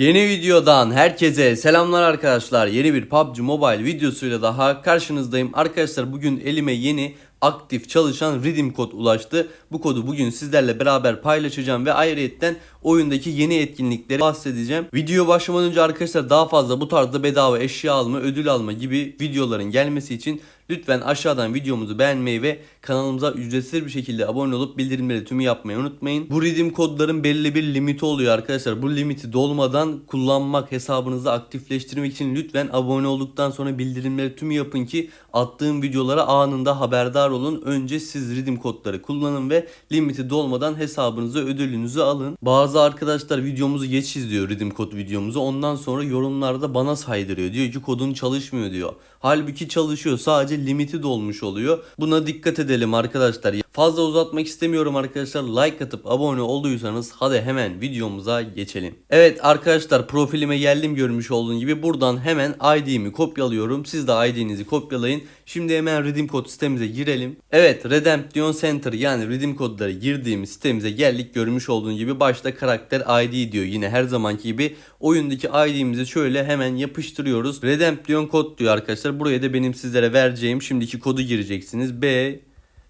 Yeni videodan herkese selamlar arkadaşlar. Yeni bir PUBG Mobile videosuyla daha karşınızdayım. Arkadaşlar bugün elime yeni aktif çalışan redeem kod ulaştı. Bu kodu bugün sizlerle beraber paylaşacağım ve ayrıyetten oyundaki yeni etkinlikleri bahsedeceğim. Video başlamadan önce arkadaşlar daha fazla bu tarzda bedava eşya alma, ödül alma gibi videoların gelmesi için lütfen aşağıdan videomuzu beğenmeyi ve kanalımıza ücretsiz bir şekilde abone olup bildirimleri tümü yapmayı unutmayın. Bu redeem kodların belli bir limiti oluyor arkadaşlar. Bu limiti dolmadan kullanmak, hesabınızı aktifleştirmek için lütfen abone olduktan sonra bildirimleri tümü yapın ki attığım videolara anında haberdar olun. Önce siz redeem kodları kullanın ve limiti dolmadan hesabınıza ödülünüzü alın. Bazı arkadaşlar videomuzu geç izliyor redeem kod videomuzu. Ondan sonra yorumlarda bana saydırıyor. Diyor ki kodun çalışmıyor diyor. Halbuki çalışıyor. Sadece limiti dolmuş oluyor. Buna dikkat edelim arkadaşlar. Fazla uzatmak istemiyorum arkadaşlar. Like atıp abone olduysanız hadi hemen videomuza geçelim. Evet arkadaşlar profilime geldim görmüş olduğun gibi. Buradan hemen ID'mi kopyalıyorum. Siz de ID'nizi kopyalayın. Şimdi hemen redeem kod sitemize girelim. Evet Redemption Center yani redeem kodları girdiğimiz sitemize geldik. Görmüş olduğun gibi başta karakter ID diyor. Yine her zamanki gibi oyundaki ID'mizi şöyle hemen yapıştırıyoruz. Redemption kod diyor arkadaşlar. Buraya da benim sizlere vereceğim şimdiki kodu gireceksiniz. B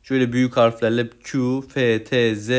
Şöyle büyük harflerle Q, F, T, Z,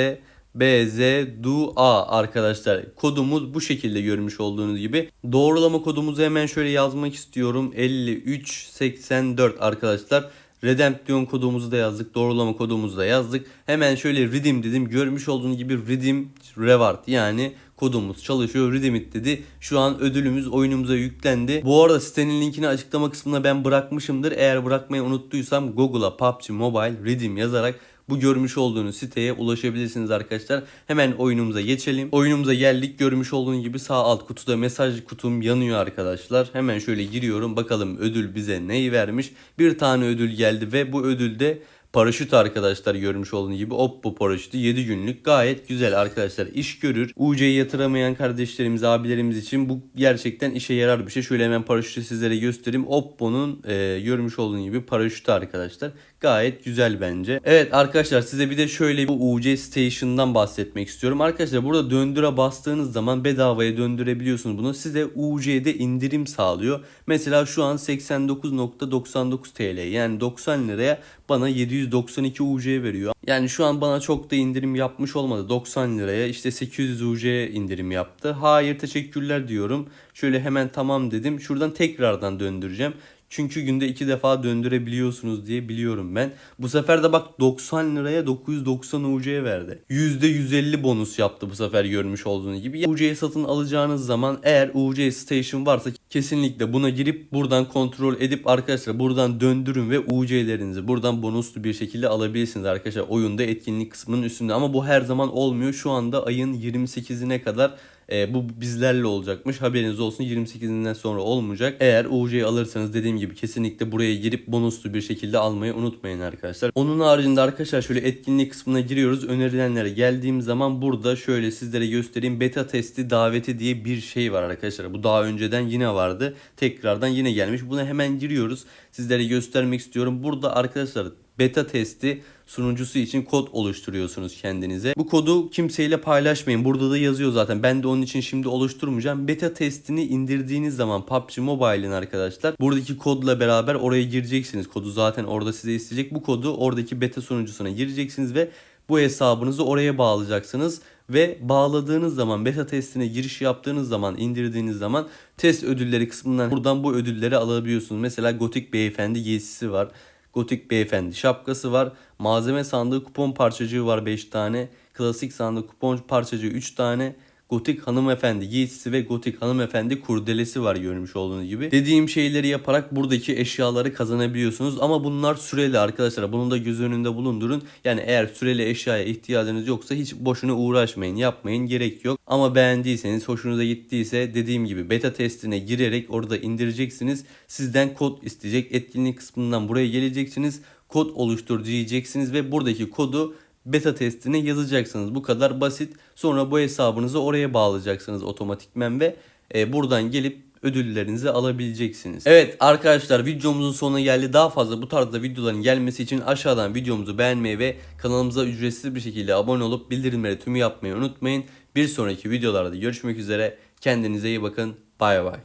B, Z, D, A arkadaşlar. Kodumuz bu şekilde görmüş olduğunuz gibi. Doğrulama kodumuzu hemen şöyle yazmak istiyorum. 5384 arkadaşlar. Redemption kodumuzu da yazdık. Doğrulama kodumuzu da yazdık. Hemen şöyle redeem dedim. Görmüş olduğunuz gibi redeem reward yani kodumuz çalışıyor. Redeem it dedi. Şu an ödülümüz oyunumuza yüklendi. Bu arada sitenin linkini açıklama kısmına ben bırakmışımdır. Eğer bırakmayı unuttuysam Google'a PUBG Mobile Redeem yazarak bu görmüş olduğunuz siteye ulaşabilirsiniz arkadaşlar. Hemen oyunumuza geçelim. Oyunumuza geldik. Görmüş olduğunuz gibi sağ alt kutuda mesaj kutum yanıyor arkadaşlar. Hemen şöyle giriyorum. Bakalım ödül bize neyi vermiş. Bir tane ödül geldi ve bu ödülde Paraşüt arkadaşlar görmüş olduğunuz gibi Oppo paraşütü 7 günlük gayet güzel arkadaşlar iş görür. UC'yi yatıramayan kardeşlerimiz abilerimiz için bu gerçekten işe yarar bir şey. Şöyle hemen paraşütü sizlere göstereyim. Oppo'nun e, görmüş olduğunuz gibi paraşütü arkadaşlar. Gayet güzel bence. Evet arkadaşlar size bir de şöyle bu UC Station'dan bahsetmek istiyorum. Arkadaşlar burada döndüre bastığınız zaman bedavaya döndürebiliyorsunuz bunu. Size UC'de indirim sağlıyor. Mesela şu an 89.99 TL yani 90 liraya bana 792 UC veriyor. Yani şu an bana çok da indirim yapmış olmadı. 90 liraya işte 800 UC indirim yaptı. Hayır teşekkürler diyorum. Şöyle hemen tamam dedim. Şuradan tekrardan döndüreceğim. Çünkü günde iki defa döndürebiliyorsunuz diye biliyorum ben. Bu sefer de bak 90 liraya 990 UC verdi. %150 bonus yaptı bu sefer görmüş olduğunuz gibi. UC satın alacağınız zaman eğer UC Station varsa kesinlikle buna girip buradan kontrol edip arkadaşlar buradan döndürün ve UC'lerinizi buradan bonuslu bir şekilde alabilirsiniz arkadaşlar. Oyunda etkinlik kısmının üstünde ama bu her zaman olmuyor. Şu anda ayın 28'ine kadar e, bu bizlerle olacakmış. Haberiniz olsun 28'inden sonra olmayacak. Eğer UC'yi alırsanız dediğim gibi kesinlikle buraya girip bonuslu bir şekilde almayı unutmayın arkadaşlar. Onun haricinde arkadaşlar şöyle etkinlik kısmına giriyoruz. Önerilenlere geldiğim zaman burada şöyle sizlere göstereyim. Beta testi daveti diye bir şey var arkadaşlar. Bu daha önceden yine vardı. Tekrardan yine gelmiş. Buna hemen giriyoruz. Sizlere göstermek istiyorum. Burada arkadaşlar beta testi sunucusu için kod oluşturuyorsunuz kendinize. Bu kodu kimseyle paylaşmayın. Burada da yazıyor zaten. Ben de onun için şimdi oluşturmayacağım. Beta testini indirdiğiniz zaman PUBG Mobile'in arkadaşlar buradaki kodla beraber oraya gireceksiniz. Kodu zaten orada size isteyecek. Bu kodu oradaki beta sunucusuna gireceksiniz ve bu hesabınızı oraya bağlayacaksınız ve bağladığınız zaman beta testine giriş yaptığınız zaman indirdiğiniz zaman test ödülleri kısmından buradan bu ödülleri alabiliyorsunuz. Mesela Gotik Beyefendi giysisi var. Gotik Beyefendi şapkası var. Malzeme sandığı kupon parçacığı var 5 tane. Klasik sandığı kupon parçacığı 3 tane. Gotik hanımefendi giysisi ve gotik hanımefendi kurdelesi var görmüş olduğunuz gibi. Dediğim şeyleri yaparak buradaki eşyaları kazanabiliyorsunuz. Ama bunlar süreli arkadaşlar. Bunu da göz önünde bulundurun. Yani eğer süreli eşyaya ihtiyacınız yoksa hiç boşuna uğraşmayın. Yapmayın gerek yok. Ama beğendiyseniz hoşunuza gittiyse dediğim gibi beta testine girerek orada indireceksiniz. Sizden kod isteyecek. Etkinlik kısmından buraya geleceksiniz. Kod oluştur diyeceksiniz ve buradaki kodu beta testine yazacaksınız. Bu kadar basit. Sonra bu hesabınızı oraya bağlayacaksınız otomatikmen ve e, buradan gelip ödüllerinizi alabileceksiniz. Evet arkadaşlar videomuzun sonuna geldi. Daha fazla bu tarzda videoların gelmesi için aşağıdan videomuzu beğenmeyi ve kanalımıza ücretsiz bir şekilde abone olup bildirimleri tümü yapmayı unutmayın. Bir sonraki videolarda görüşmek üzere. Kendinize iyi bakın. Bay bay.